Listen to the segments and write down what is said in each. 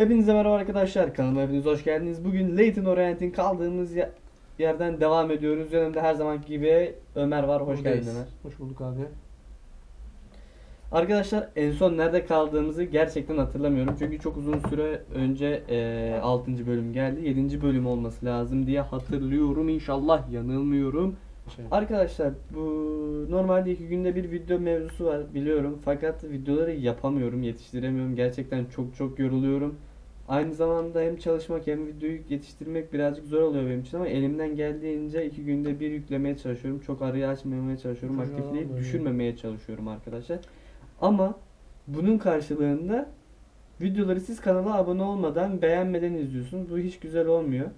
Hepinize merhaba arkadaşlar. Kanalıma hepiniz hoş geldiniz. Bugün Leyton Orient'in kaldığımız ye- yerden devam ediyoruz. Yanımda her zamanki gibi Ömer var. Hoş Buradayız. geldin Ömer. Hoş bulduk abi. Arkadaşlar en son nerede kaldığımızı gerçekten hatırlamıyorum. Çünkü çok uzun süre önce e, 6. bölüm geldi. 7. bölüm olması lazım diye hatırlıyorum. İnşallah yanılmıyorum. Şey, Arkadaşlar bu normalde iki günde bir video mevzusu var biliyorum fakat videoları yapamıyorum yetiştiremiyorum gerçekten çok çok yoruluyorum aynı zamanda hem çalışmak hem videoyu yetiştirmek birazcık zor oluyor benim için ama elimden geldiğince iki günde bir yüklemeye çalışıyorum çok arayı açmamaya çalışıyorum Hocam, aktifliği öyle. düşürmemeye çalışıyorum arkadaşlar ama bunun karşılığında videoları siz kanala abone olmadan beğenmeden izliyorsunuz bu hiç güzel olmuyor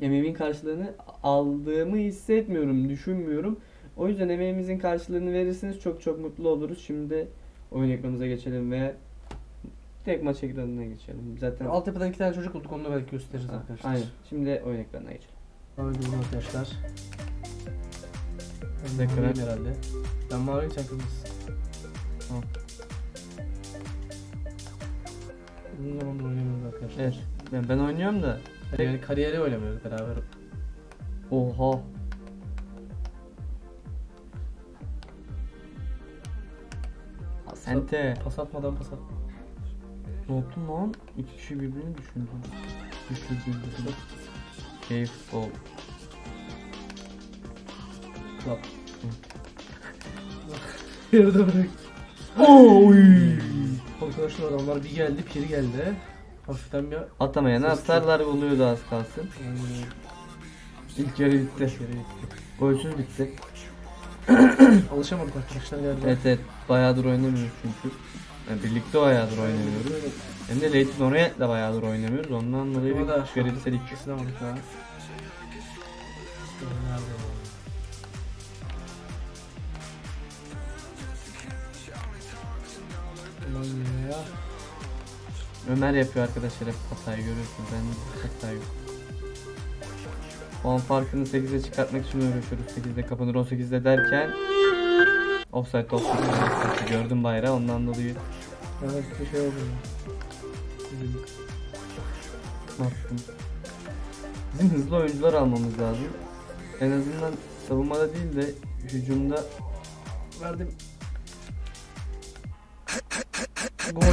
emeğimin karşılığını aldığımı hissetmiyorum, düşünmüyorum. O yüzden emeğimizin karşılığını verirseniz çok çok mutlu oluruz. Şimdi oyun ekranımıza geçelim ve tek maç ekranına geçelim. Zaten Altyapıdan iki tane çocuk bulduk onu da belki gösteririz Ha, arkadaşlar. aynen. Şimdi oyun ekranına geçelim. Mavi buldum arkadaşlar. Ben Tekrar. maviyim herhalde. Ben maviyim sen kırmızısın. Tamam. Uzun zamandır oynamıyoruz arkadaşlar. Evet. Ben, ben oynuyorum da. Yani kariyeri oynamıyoruz beraber. Oha. Sente. Pas atmadan pas at. Ne yaptın lan? İki kişi birbirini düşündü. Düşürdü. Keyif ol. Klap. Yarıda bırak. Oy. Arkadaşlar adamlar bir geldi, piri geldi. Hafiften bir... Atamayan Ses atarlar oluyordu az kalsın. İlk yarı bitti. Yere gitti. Golsüz bitti. Alışamadık arkadaşlar galiba. Evet evet bayağıdır oynamıyoruz çünkü. Yani birlikte bayağıdır oynamıyoruz. Hem de Leyton Orient'le bayağıdır oynamıyoruz. Ondan dolayı da bir. İkisini aldık daha. Nerede o? Ulan ya. Ömer yapıyor arkadaşlar hep hatayı görüyorsunuz. Ben hata yok. Puan farkını 8'e çıkartmak için uğraşıyoruz. 8'de kapanır 18'de derken Offside offside gördüm bayrağı ondan dolayı Evet bir şey oldu. yaptım? Bizim hızlı oyuncular almamız lazım. En azından savunmada değil de hücumda Verdim. Gol.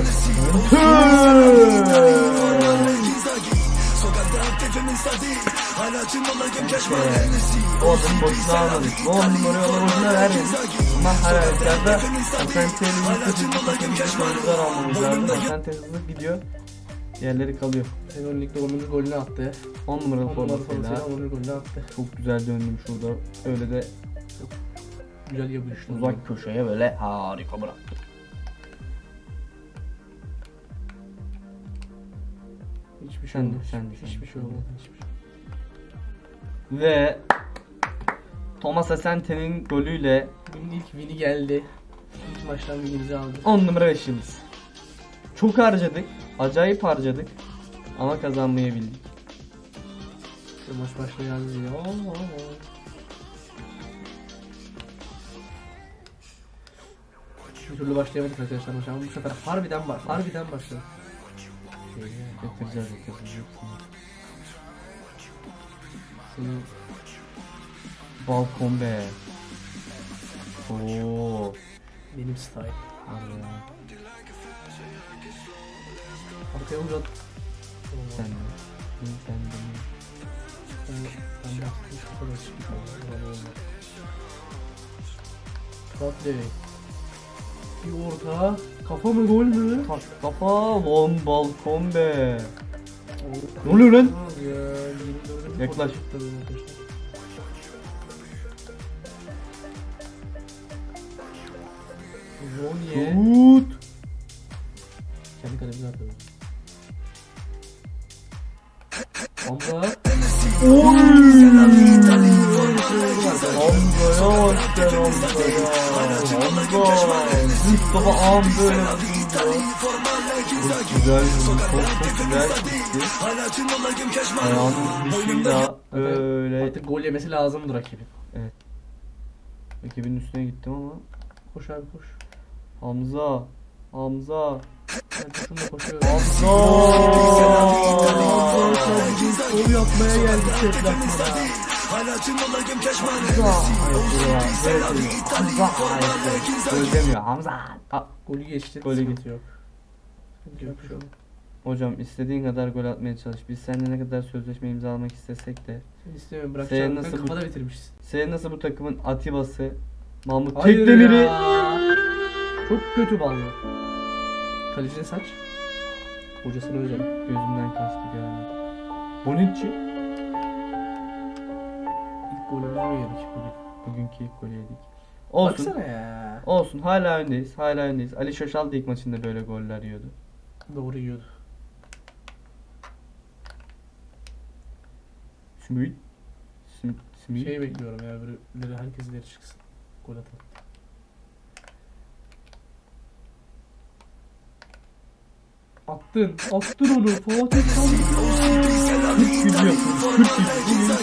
O adamı boşuna almadık. On numarayı ona boşuna. Ama her halükarda yüzde hızlı takabilecek oyuncular almamız lazım. Asente hızlı gidiyor. Diğerleri kalıyor. Premier Lig'de 10. golünü attı. 10 numaralı 10 numara formasıyla. formasıyla 10. golünü attı. Çok güzel döndüm şurada. Öyle de Güzel yapıştı. uzak köşeye böyle harika bıraktım. Hiçbir şey olmadı. Hiçbir şey olmadı. Hiçbir şey. Ve Thomas Asente'nin golüyle Bugün ilk win'i geldi. İlk maçtan win'imizi aldı. 10 numara 5 yıldız. Çok harcadık. Acayip harcadık. Ama kazanmayı bildik. Şu maç başlayan ya. Bir türlü başlayamadık arkadaşlar maça ama bu sefer harbiden var. Harbiden başladı. Getireceğiz getireceğiz. Senin Balkon be. Oo. benim style. Harbi ya. Arkaya uzat. Sen de. Sen de. Ben, ben bastım. Şu kadar olmadı. Tatley. Bir orta. Kafa mı gol mü? Tak kafa lan balkon be. Ne oluyor lan? Ya, 24'e bir Yaklaş. Arkadaşlar. Ronye. Tut. Kendi kalemize atladı. Hamza. Oy. Hamza'ya bak sen Hamza'ya. Hamza. Mustafa Ağam böyle. Çok güzel. Çok çok güzel gitti. Ayağının dışıyla böyle Artık gol yemesi lazımdı rakibin. rakibin üstüne gittim ama Koş abi koş. Hamza Hamza Ben takımla koşuyorum. Gol yapmaya geldik deplasmana. Gol demiyor Hamza. Aa, Golü geçti. Golü yok. Yok, Hocam istediğin kadar gol atmaya çalış. Biz seninle ne kadar sözleşme imzalamak istesek de. İstemiyorum Sen bırakacağım. nasıl kafada bitirmişsin. Sen nasıl bu takımın Atibası, Mahmut Hayır Tekdemir'i ya. Çok kötü ballı. Kalecine saç. Hocasını özel. gözümden kaçtı yani. Bonucci İlk golümüzü yedik bugün. bugünkü ilk golü yedik. Olsun. Baksana ya. Olsun hala öndeyiz. Hala öndeyiz. Ali Şaşal da ilk maçında böyle goller yiyordu. Doğru yiyordu. Smith. Smith. Şey bekliyorum ya birileri herkes ileri çıksın. Gol atalım. Attın. Attın onu. Fatih Tanrı. 40 gücü yapıyoruz. 40 gücü.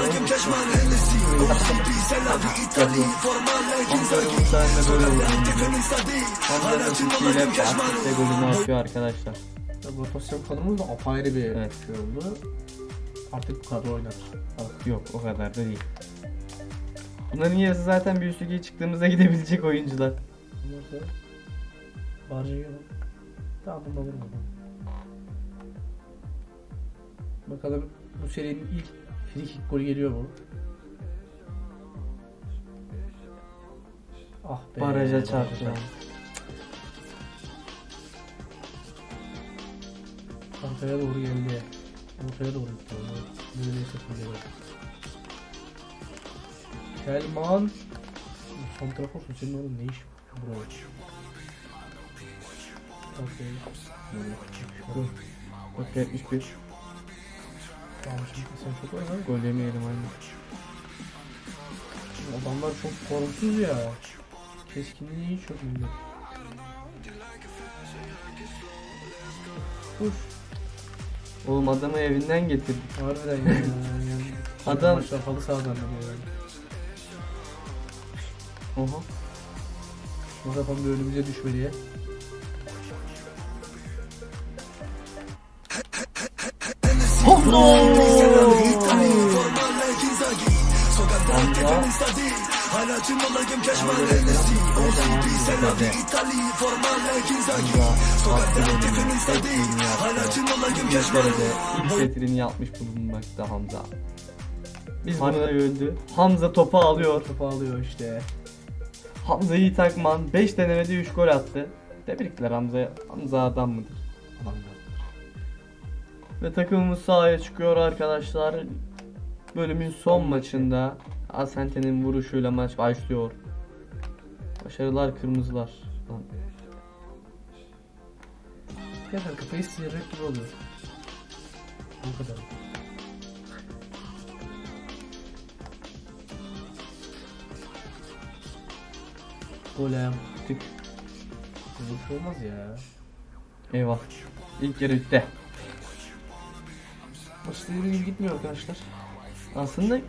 Bugün 40 gücü. Hamza Yumurtay'la böyle vurdu. Hamza'nın şutiyle artık de golünü atıyor arkadaşlar. Rotasyon kadromuz da apayrı bir Evet. şey oldu. Artık bu kadro oynar. Yok o kadar da değil. Bunların yarısı zaten bir üst lige çıktığımızda gidebilecek oyuncular. Bunlar Tamam bunu alırım ben. Bakalım bu serinin ilk free kick golü geliyor mu? Ah be. Baraja çarptı. Ortaya doğru geldi. Ortaya doğru gitti. Böyle geliyor. Kelman. Santraforsun senin oğlum ne iş? Bravo. Dakika 71. Tamam şimdi sen çok. Gol yemeyelim anne. Adamlar çok formsuz ya. Keskinliği yok bunda. Uf. Oğlum adamı evinden getirdik. Harbiden ya. yani. Adam- Maçlar halı sahadan geliyor. Oha. Zaman bir önümüze düşmeliye. Hamza. İlk setrini yapmış bulunmakta Hamza. Biz bunu öldü. Hamza topu alıyor. Topu alıyor işte. Hamza iyi takman 5 denemede 3 gol attı. Tebrikler Hamza'ya. Hamza adam mıdır? Ve takımımız sahaya çıkıyor arkadaşlar. Bölümün son maçında Asente'nin vuruşuyla maç başlıyor. Başarılar kırmızılar. Lan, Arkadaşlar kafayı sıyıracak gibi oluyor. Bu kadar. Golem. tık. Bu şey olmaz ya. Eyvah. İlk yarı bitti. Gibi gitmiyor arkadaşlar. Aslında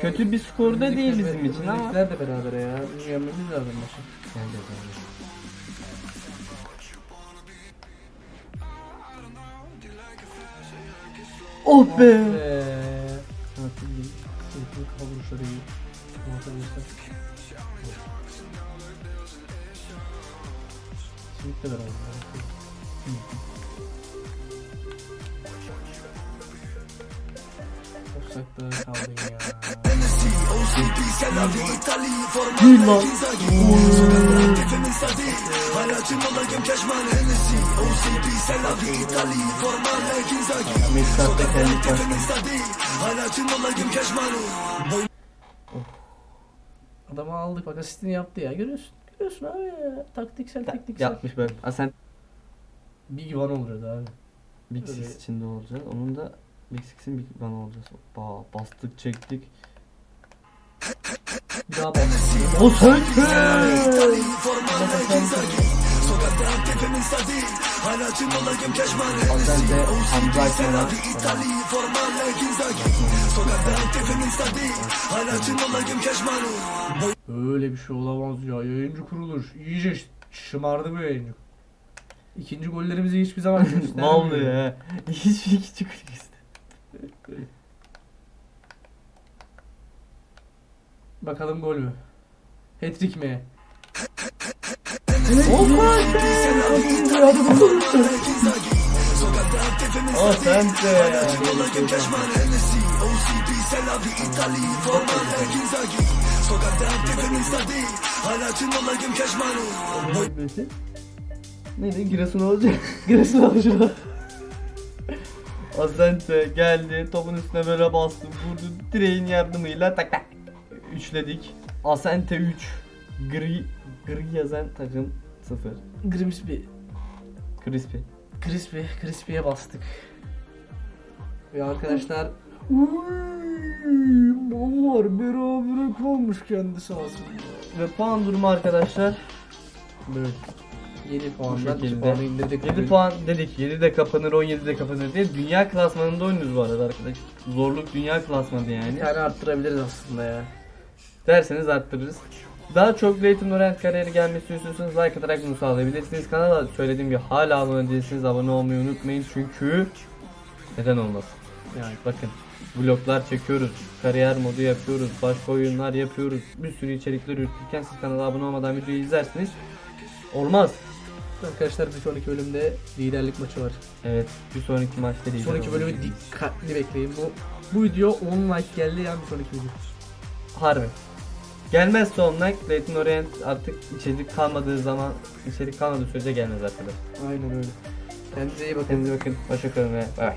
kötü bir skor da değil bizim için ama. Önümüzdekiler de beraber ya. Bizim yenmemiz lazım maçı. Geldi, geldi. Oh be. Eee. Tatil değil. Sırtını kavuruşları iyi. Göster. Simit de Offside'da kaldın ya. Değil lan. Meksat'ta kendi başladı. Adamı aldık bak asistini yaptı ya görüyorsun. Görüyorsun abi ya. Taktiksel taktiksel. Yapmış böyle. Asen Big one olurdu abi. Big. Six içinde olacağız. Onun da Big One olacağız. Ba bastık çektik. Bir daha bak. O sen Azden de Hamza Akman'a Öyle bir şey olamaz ya. Yayıncı kurulur. İyice şımardı bu yayıncı. İkinci gollerimizi hiçbir zaman göstermiyor. Vallahi ya. Hiçbir iki çıkıyor işte. Bakalım gol mü? Hat-trick mi? O sen de. Neydi? Giresun olacak. Giresun alıcılar. Asante geldi. Topun üstüne böyle bastı. Vurdu. Direğin yardımıyla tak tak. Üçledik. Asante 3. Gri. Gri yazan takım 0. Grimsby. Crispy. Crispy. Crispy'ye bastık. Ve arkadaşlar Mallar berabere kalmış kendisi aslında. Ve puan durumu arkadaşlar. Böyle. 7 puandan şekilde. 2 puanı indirdik. 7 bugün. puan dedik. 7 de kapanır 17 de kapanır diye. Dünya klasmanında oynuyoruz bu arada arkadaş. Zorluk dünya klasmanı Bir yani. tane arttırabiliriz aslında ya. Derseniz arttırırız. Daha çok Leighton Orient kariyeri gelmesi istiyorsanız like atarak bunu sağlayabilirsiniz. Kanala söylediğim gibi hala abone değilseniz abone olmayı unutmayın çünkü neden olmaz. Yani Bakın vloglar çekiyoruz, kariyer modu yapıyoruz, başka oyunlar yapıyoruz. Bir sürü içerikler üretirken siz kanala abone olmadan videoyu izlersiniz. Olmaz. Arkadaşlar bir sonraki bölümde liderlik maçı var. Evet bir sonraki maçta Bir değil. sonraki bölümü dikkatli bekleyin. Bu bu video 10 like geldi yani bir sonraki video. Harbi. Gelmezse online Leighton Orient artık içerik kalmadığı zaman içerik kalmadığı sürece gelmez arkadaşlar. Aynen öyle. Kendinize iyi bakın. Kendinize bakın. Hoşçakalın ve bay bay.